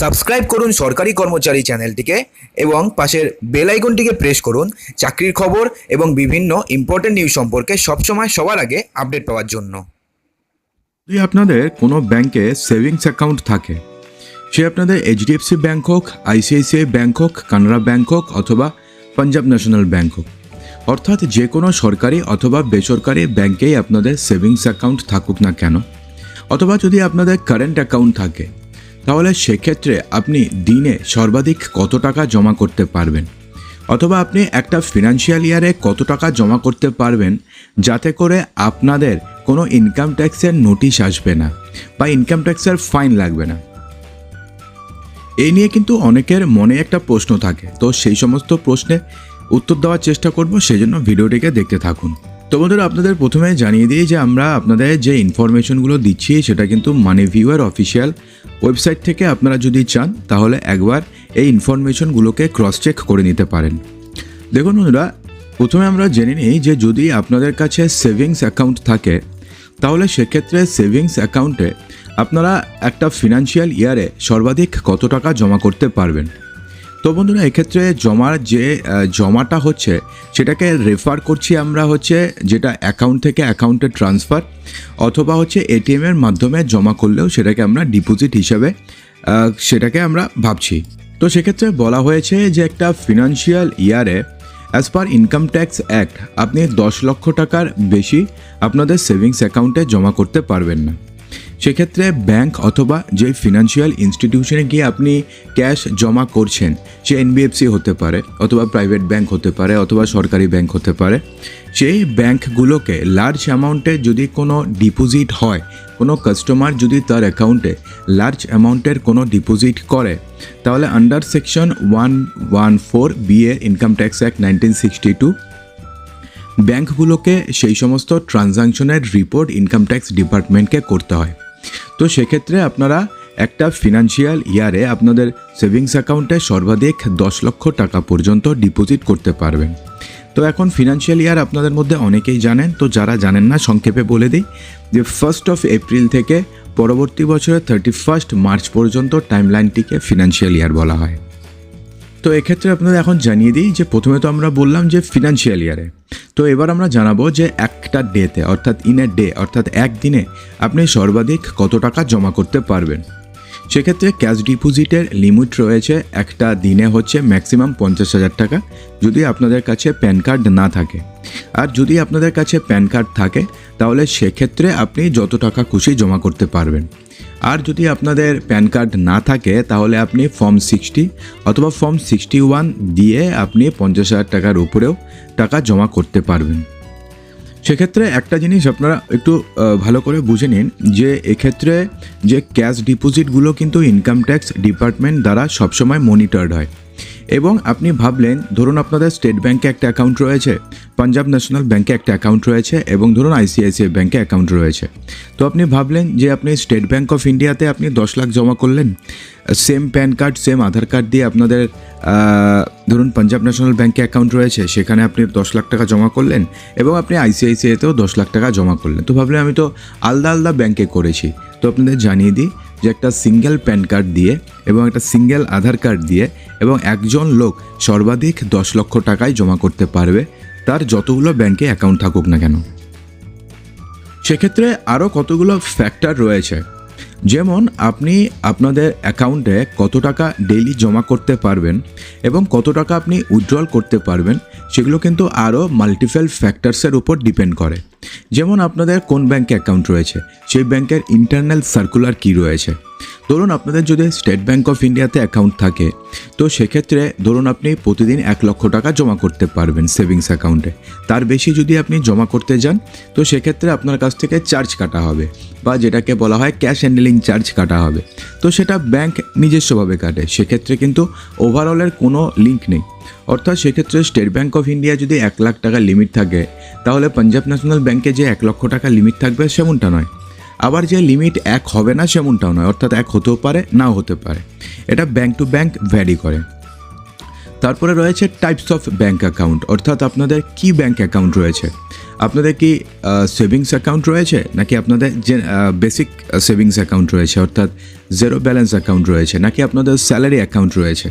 Subscribe করুন সরকারি কর্মচারী চ্যানেলটিকে এবং পাশের বেল আইকনটিকে প্রেস করুন চাকরির খবর এবং বিভিন্ন ইম্পর্টেন্ট নিউজ সম্পর্কে সবসময় সবার আগে আপডেট পাওয়ার জন্য। যদি আপনাদের কোনো ব্যাংকে সেভিংস অ্যাকাউন্ট থাকে, সে আপনাদের এইচডিএফসি ব্যাংক হোক আইসিআইসিআই ব্যাংক হোক কানাড়া ব্যাংক হোক অথবা পাঞ্জাব ন্যাশনাল ব্যাংক হোক, অর্থাৎ যে কোনো সরকারি অথবা বেসরকারি ব্যাংকেই আপনাদের সেভিংস অ্যাকাউন্ট থাকুক না কেন, অথবা যদি আপনাদের কারেন্ট অ্যাকাউন্ট থাকে তাহলে সেক্ষেত্রে আপনি দিনে সর্বাধিক কত টাকা জমা করতে পারবেন? অথবা আপনি একটা ফিনান্সিয়াল ইয়ারে কত টাকা জমা করতে পারবেন, যাতে করে আপনাদের কোনো ইনকাম ট্যাক্সের নোটিশ আসবে না বা ইনকাম ট্যাক্সের ফাইন লাগবে না। এই নিয়ে কিন্তু অনেকের মনে একটা প্রশ্ন থাকে। তো সেই সমস্ত প্রশ্নে উত্তর দেওয়ার চেষ্টা করব, সেই জন্য ভিডিওটিকে দেখতে থাকুন। তো বন্ধুরা, আপনাদের প্রথমে জানিয়ে দিই যে আমরা আপনাদের যে ইনফরমেশনগুলো দিচ্ছি, সেটা কিন্তু মানি ভিউয়ার অফিসিয়াল ওয়েবসাইট থেকে আপনারা যদি চান, তাহলে একবার এই ইনফরমেশনগুলোকে ক্রস চেক করে নিতে পারেন। দেখুন বন্ধুরা, প্রথমে আমরা জেনে নিই যে যদি আপনাদের কাছে সেভিংস অ্যাকাউন্ট থাকে, তাহলে সেক্ষেত্রে সেভিংস অ্যাকাউন্টে আপনারা একটা ফিনান্সিয়াল ইয়ারে সর্বাধিক কত টাকা জমা করতে পারবেন? তো বন্ধুরা, এক্ষেত্রে জমার যে জমাটা হচ্ছে, সেটাকে রেফার করছি আমরা হচ্ছে যেটা অ্যাকাউন্ট থেকে অ্যাকাউন্টে ট্রান্সফার অথবা হচ্ছে এটিএমের মাধ্যমে জমা করলেও সেটাকে আমরা ডিপোজিট হিসাবে সেটাকে আমরা ভাবছি। তো সেক্ষেত্রে বলা হয়েছে যে একটা ফিনান্সিয়াল ইয়ারে as per income tax act আপনি দশ লক্ষ টাকার বেশি আপনাদের সেভিংস অ্যাকাউন্টে জমা করতে পারবেন না। সেক্ষেত্রে ব্যাংক অথবা যে ফিনান্সিয়াল ইনস্টিটিউশনে গিয়ে আপনি ক্যাশ জমা করছেন, সে এনবিএফসি হতে পারে অথবা প্রাইভেট ব্যাংক হতে পারে অথবা সরকারি ব্যাংক হতে পারে, সেই ব্যাংকগুলোকে লার্জ অ্যামাউন্টে যদি কোনো ডিপোজিট হয়, কোনো কাস্টমার যদি তার অ্যাকাউন্টে লার্জ অ্যামাউন্টের কোনো ডিপোজিট করে, তাহলে under section one one four B A income tax act nineteen sixty two ব্যাংকগুলোকে সেই সমস্ত ট্রানজাকশনের রিপোর্ট ইনকাম ট্যাক্স ডিপার্টমেন্টকে করতে হয়। তো সেক্ষেত্রে আপনারা একটা ফিনান্সিয়াল ইয়ারে আপনাদের সেভিংস অ্যাকাউন্টে সর্বাধিক দশ লক্ষ টাকা পর্যন্ত ডিপোজিট করতে পারবেন। তো এখন ফিনান্সিয়াল ইয়ার আপনাদের মধ্যে অনেকেই জানেন, তো যারা জানেন না, সংক্ষেপে বলে দিই যে ফার্স্ট অফ এপ্রিল থেকে পরবর্তী বছরের থার্টি ফার্স্ট মার্চ পর্যন্ত টাইমলাইনটিকে ফিনান্সিয়াল ইয়ার বলা হয়। তো এক্ষেত্রে আপনাদের এখন জানিয়ে দিই যে প্রথমে তো আমরা বললাম যে ফিনান্সিয়াল ইয়ারে তো এবার আমরা জানাব যে একটা ডেতে, অর্থাৎ ইন এ ডে অর্থাৎ একদিনে আপনি সর্বাধিক কত টাকা জমা করতে পারবেন? সেক্ষেত্রে ক্যাশ ডিপোজিটের লিমিট রয়েছে একটা দিনে হচ্ছে ম্যাক্সিমাম পঞ্চাশ হাজার টাকা, যদি আপনাদের কাছে প্যান কার্ড না থাকে। আর যদি আপনাদের কাছে প্যান কার্ড থাকে, তাহলে সেক্ষেত্রে আপনি যত টাকা খুশি জমা করতে পারবেন। আর যদি আপনাদের প্যান কার্ড না থাকে, তাহলে আপনি ফর্ম সিক্সটি অথবা ফর্ম সিক্সটি ওয়ান দিয়ে আপনি পঞ্চাশ হাজার টাকার উপরেও টাকা জমা করতে পারবেন। সেক্ষেত্রে একটা জিনিস আপনারা একটু ভালো করে বুঝে নিন যে এক্ষেত্রে যে ক্যাশ ডিপোজিটগুলো কিন্তু ইনকাম ট্যাক্স ডিপার্টমেন্ট দ্বারা সবসময় মনিটর্ড হয়। এবং আপনি ভাবলেন, ধরুন আপনাদের স্টেট ব্যাংকে একটা অ্যাকাউন্ট রয়েছে, পাঞ্জাব ন্যাশনাল ব্যাংকে একটা অ্যাকাউন্ট রয়েছে এবং ধরুন আইসিআইসিআই ব্যাংকে অ্যাকাউন্ট রয়েছে। তো আপনি ভাবলেন যে আপনি স্টেট ব্যাংক অফ ইন্ডিয়াতে আপনি দশ লাখ জমা করলেন। Same PAN card, same Aadhaar card দিয়ে আপনাদের ধরুন পাঞ্জাব ন্যাশনাল ব্যাংকে অ্যাকাউন্ট রয়েছে, সেখানে আপনি দশ লাখ টাকা জমা করলেন এবং আপনি আইসিআইসিআইতেও দশ লাখ টাকা জমা করলেন। তো ভাবলেন আমি তো আলাদা আলাদা ব্যাংকে করেছি। তো আপনাদের জানিয়ে দিই যে একটা সিঙ্গেল প্যান কার্ড দিয়ে এবং একটা সিঙ্গেল আধার কার্ড দিয়ে এবং একজন লোক সর্বাধিক দশ লক্ষ টাকায় জমা করতে পারবে, তার যতগুলো ব্যাংকে অ্যাকাউন্ট থাকুক না কেন। সেক্ষেত্রে আরও কতগুলো ফ্যাক্টর রয়েছে। যেমন আপনি আপনাদের অ্যাকাউন্টে কত টাকা ডেইলি জমা করতে পারবেন এবং কত টাকা আপনি উইথড্রল করতে পারবেন, সেগুলো কিন্তু আরও মাল্টিপল ফ্যাক্টরসের উপর ডিপেন্ড করে। যেমন আপনাদের কোন ব্যাংকে অ্যাকাউন্ট রয়েছে, সেই ব্যাংকের ইন্টারনাল সার্কুলার কী রয়েছে। ধরুন আপনাদের যদি স্টেট ব্যাংক অফ ইন্ডিয়াতে অ্যাকাউন্ট থাকে, তো সেক্ষেত্রে ধরুন আপনি প্রতিদিন এক লক্ষ টাকা জমা করতে পারবেন সেভিংস অ্যাকাউন্টে। তার বেশি যদি আপনি জমা করতে যান, তো সেক্ষেত্রে আপনার কাছ থেকে চার্জ কাটা হবে বা যেটাকে বলা হয় ক্যাশ হ্যান্ডেলিং চার্জ কাটা হবে। তো সেটা ব্যাংক নিজস্বভাবে কাটে। সেক্ষেত্রে কিন্তু ওভারঅলের কোনো লিঙ্ক নেই। অর্থাৎ সেক্ষেত্রে স্টেট ব্যাঙ্ক অফ ইন্ডিয়া যদি এক লাখ টাকা লিমিট থাকে, তাহলে পাঞ্জাব ন্যাশনাল ব্যাংকে যে এক লক্ষ টাকা লিমিট থাকবে সেমনটা নয়। আবার যে লিমিট এক হবে না সেমনটাও নয়, অর্থাৎ এক হতেও পারে, নাও হতে পারে। এটা ব্যাংক টু ব্যাংক ভ্যারি করে। তারপরে রয়েছে টাইপস অফ ব্যাঙ্ক অ্যাকাউন্ট, অর্থাৎ আপনাদের কি ব্যাঙ্ক অ্যাকাউন্ট রয়েছে? আপনাদের কি সেভিংস অ্যাকাউন্ট রয়েছে, নাকি আপনাদের যে বেসিক সেভিংস অ্যাকাউন্ট রয়েছে, অর্থাৎ জেরো ব্যালেন্স অ্যাকাউন্ট রয়েছে, নাকি আপনাদের স্যালারি অ্যাকাউন্ট রয়েছে?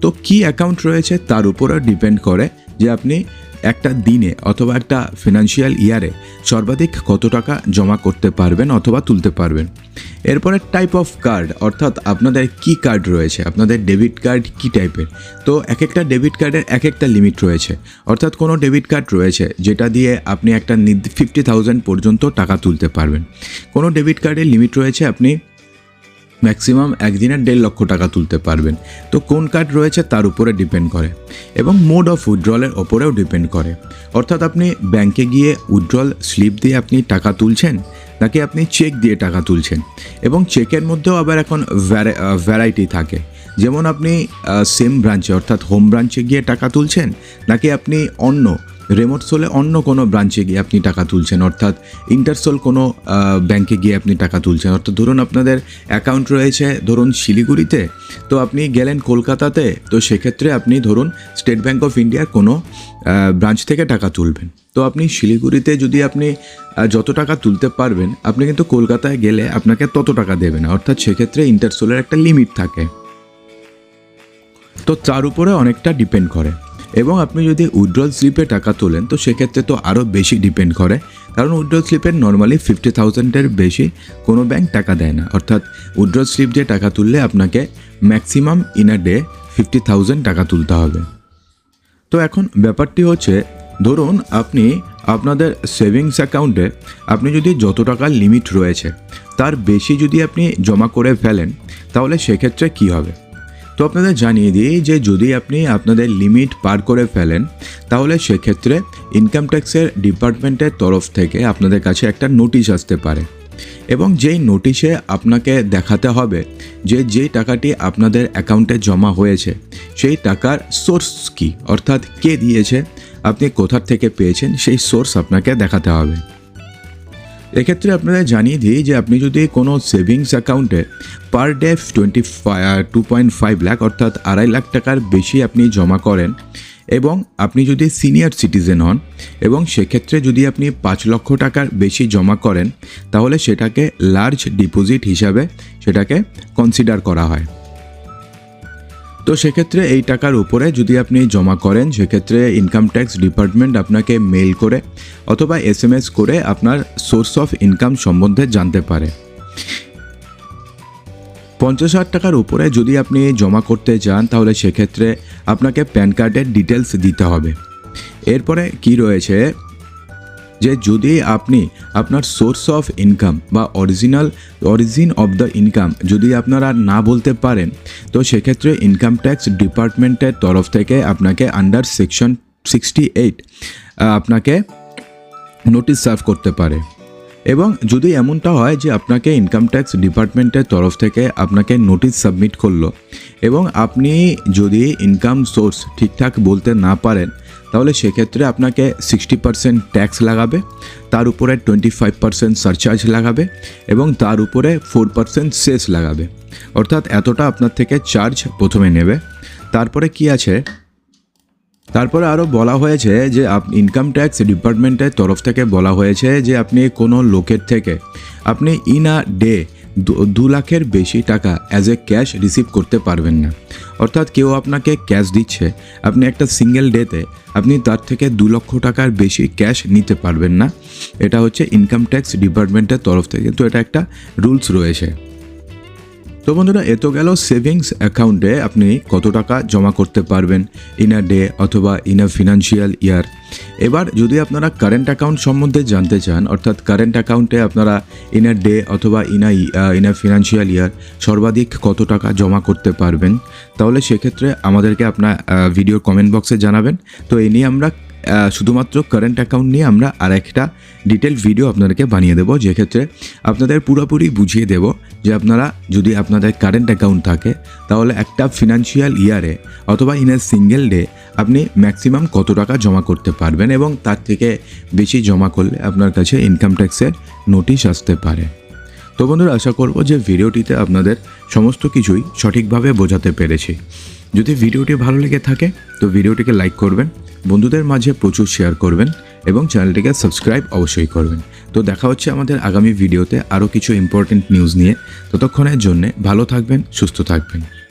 তো কি অ্যাকাউন্ট রয়েছে তার উপরও ডিপেন্ড করে যে আপনি একটা দিনে অথবা একটা ফিনান্সিয়াল ইয়ারে সর্বাধিক কত টাকা জমা করতে পারবেন অথবা তুলতে পারবেন। এরপরে টাইপ অফ কার্ড অর্থাৎ আপনাদের কি কার্ড রয়েছে? আপনাদের ডেবিট কার্ড কি টাইপের তো এক একটা ডেবিট কার্ডের এক একটা লিমিট রয়েছে। অর্থাৎ কোনো ডেবিট কার্ড রয়েছে যেটা দিয়ে আপনি একটা ফিফটি থাউজেন্ড পর্যন্ত টাকা তুলতে পারবেন। কোনো ডেবিট কার্ডের লিমিট রয়েছে আপনি ম্যাক্সিমাম একদিনে দেড় লক্ষ টাকা তুলতে পারবেন। তো কোন কার্ড রয়েছে তার উপরে ডিপেন্ড করে এবং মোড অফ উইথড্রলের ওপরেও ডিপেন্ড করে। অর্থাৎ আপনি ব্যাংকে গিয়ে উইথড্রল স্লিপ দিয়ে আপনি টাকা তুলছেন নাকি আপনি চেক দিয়ে টাকা তুলছেন? এবং চেকের মধ্যেও আবার এখন ভ্যারাইটি থাকে। যেমন আপনি সেম ব্রাঞ্চে অর্থাৎ হোম ব্রাঞ্চে গিয়ে টাকা তুলছেন নাকি আপনি অন্য রেমোট সোলে অন্য কোনো ব্রাঞ্চে গিয়ে আপনি টাকা তুলছেন। অর্থাৎ ইন্টারসোল কোনো ব্যাংকে গিয়ে আপনি টাকা তুলছেন। অর্থাৎ ধরুন আপনাদের অ্যাকাউন্ট রয়েছে, ধরুন শিলিগুড়িতে, তো আপনি গেলেন কলকাতাতে, তো সেক্ষেত্রে আপনি ধরুন স্টেট ব্যাঙ্ক অফ ইন্ডিয়ার কোনো ব্রাঞ্চ থেকে টাকা তুলবেন। তো আপনি শিলিগুড়িতে যদি আপনি যত টাকা তুলতে পারবেন, আপনি কিন্তু কলকাতায় গেলে আপনাকে তত টাকা দেবে না। অর্থাৎ সেক্ষেত্রে ইন্টারসোলের একটা লিমিট থাকে। তো তার উপরে অনেকটা ডিপেন্ড করে। এবং আপনি যদি উইড্রল স্লিপে টাকা তোলেন, তো সেক্ষেত্রে তো আরও বেশি ডিপেন্ড করে। কারণ উইথড্রল স্লিপের নর্মালি ফিফটি থাউজেন্ডের বেশি কোনো ব্যাংক টাকা দেয় না। অর্থাৎ উইথড্রল স্লিপ দিয়ে টাকা তুললে আপনাকে maximum in a day fifty thousand টাকা তুলতে হবে। তো এখন ব্যাপারটি হচ্ছে, ধরুন আপনি আপনাদের সেভিংস অ্যাকাউন্টে আপনি যদি যত টাকার লিমিট রয়েছে, তার বেশি যদি আপনি জমা করে ফেলেন, তাহলে সেক্ষেত্রে কী হবে? তো আপনাদের জানিয়ে দিই যে যদি আপনি আপনাদের লিমিট পার করে ফেলেন, তাহলে সেক্ষেত্রে ইনকাম ট্যাক্সের ডিপার্টমেন্টের তরফ থেকে আপনাদের কাছে একটা নোটিশ আসতে পারে। এবং যেই নোটিশে আপনাকে দেখাতে হবে যে যেই টাকাটি আপনাদের অ্যাকাউন্টে জমা হয়েছে, সেই টাকার সোর্স কি? অর্থাৎ কে দিয়েছে? আপনি কোথার থেকে পেয়েছেন? সেই সোর্স আপনাকে দেখাতে হবে। এক্ষেত্রে আপনাদের জানিয়ে দিই যে আপনি যদি কোনো সেভিংস অ্যাকাউন্টে per day twenty two point five lakh অর্থাৎ আড়াই লাখ টাকার বেশি আপনি জমা করেন এবং আপনি যদি সিনিয়র সিটিজেন হন এবং সেক্ষেত্রে যদি আপনি পাঁচ লক্ষ টাকার বেশি জমা করেন, তাহলে সেটাকে লার্জ ডিপোজিট হিসাবে সেটাকে কনসিডার করা হয়। তো সেক্ষেত্রে এই টাকার উপরে যদি আপনি জমা করেন, সেক্ষেত্রে ইনকাম ট্যাক্স ডিপার্টমেন্ট আপনাকে মেল করে অথবা এস এম এস করে আপনার সোর্স অফ ইনকাম সম্বন্ধে জানতে পারে। পঞ্চাশ হাজার টাকার উপরে যদি আপনি জমা করতে চান, তাহলে সেক্ষেত্রে আপনাকে প্যান কার্ডের ডিটেলস দিতে হবে। এরপরে কি রয়েছে? যে যদি আপনি আপনার সোর্স অফ ইনকাম বা original origin of the income যদি আপনারা না বলতে পারেন, তো সেক্ষেত্রে ইনকাম ট্যাক্স ডিপার্টমেন্টের তরফ থেকে আপনাকে আন্ডার সেকশন সিক্সটি এইট আপনাকে নোটিশ সার্ভ করতে পারে। এবং যদি এমনটা হয় যে আপনাকে ইনকাম ট্যাক্স ডিপার্টমেন্টের তরফ থেকে আপনাকে নোটিশ সাবমিট করল, এবং আপনি যদি ইনকাম সোর্স ঠিকঠাক বলতে না পারেন তাহলে সেক্ষেত্রে আপনাকে সিক্সটি পার্সেন্ট ট্যাক্স লাগাবে, তার উপরে টোয়েন্টি ফাইভ পার্সেন্ট সারচার্জ লাগাবে এবং তার উপরে ফোর পার্সেন্ট সেস লাগাবে। অর্থাৎ এতটা আপনার থেকে চার্জ প্রথমে নেবে। তারপরে কি আছে? তারপরে আরও বলা হয়েছে যে ইনকাম ট্যাক্স ডিপার্টমেন্টের তরফ থেকে বলা হয়েছে যে আপনি কোনো লোকের থেকে, আপনি ইন আ ডে দু লাখের বেশি টাকা অ্যাজ এ ক্যাশ রিসিভ করতে পারবেন না। অর্থাৎ কেউ আপনাকে ক্যাশ দিচ্ছে, আপনি একটা সিঙ্গেল ডেতে আপনি তার থেকে দু লক্ষ টাকার বেশি ক্যাশ নিতে পারবেন না। এটা হচ্ছে ইনকাম ট্যাক্স ডিপার্টমেন্টের তরফ থেকে। তো এটা একটা রুলস রয়েছে। তো বন্ধুরা এত গেল সেভিংস অ্যাকাউন্টে আপনি কত টাকা জমা করতে পারবেন ইন আ ডে অথবা ইন আ ফিনান্সিয়াল ইয়ার এবার যদি আপনারা কারেন্ট অ্যাকাউন্ট সম্বন্ধে জানতে চান, অর্থাৎ কারেন্ট অ্যাকাউন্টে আপনারা ইন আ ডে অথবা in a in a financial year সর্বাধিক কত টাকা জমা করতে পারবেন, তাহলে সেক্ষেত্রে আমাদেরকে আপনার ভিডিওর কমেন্ট বক্সে জানাবেন। তো এই নিয়ে আমরা শুধুমাত্র কারেন্ট অ্যাকাউন্ট নিয়ে আমরা আর একটা ডিটেল ভিডিও আপনাদেরকে বানিয়ে দেবো। যেক্ষেত্রে আপনাদের পুরোপুরি বুঝিয়ে দেব যে আপনারা যদি আপনাদের কারেন্ট অ্যাকাউন্ট থাকে, তাহলে একটা ফিনান্সিয়াল ইয়ারে অথবা ইন এ সিঙ্গেল ডে আপনি ম্যাক্সিমাম কত টাকা জমা করতে পারবেন এবং তার থেকে বেশি জমা করলে আপনার কাছে ইনকাম ট্যাক্সের নোটিশ আসতে পারে। তো বন্ধুরা, আশা করব যে ভিডিওটিতে আপনাদের সমস্ত কিছুই সঠিকভাবে বোঝাতে পেরেছি। যদি ভিডিওটি ভালো লেগে থাকে, তো ভিডিওটিকে লাইক করবেন, বন্ধুদের মাঝে প্রচুর শেয়ার করবেন এবং চ্যানেলটিকে সাবস্ক্রাইব অবশ্যই করবেন। তো দেখা হচ্ছে আমাদের আগামী ভিডিওতে আরও কিছু ইম্পর্টেন্ট নিউজ নিয়ে। ততক্ষণের জন্যে ভালো থাকবেন, সুস্থ থাকবেন।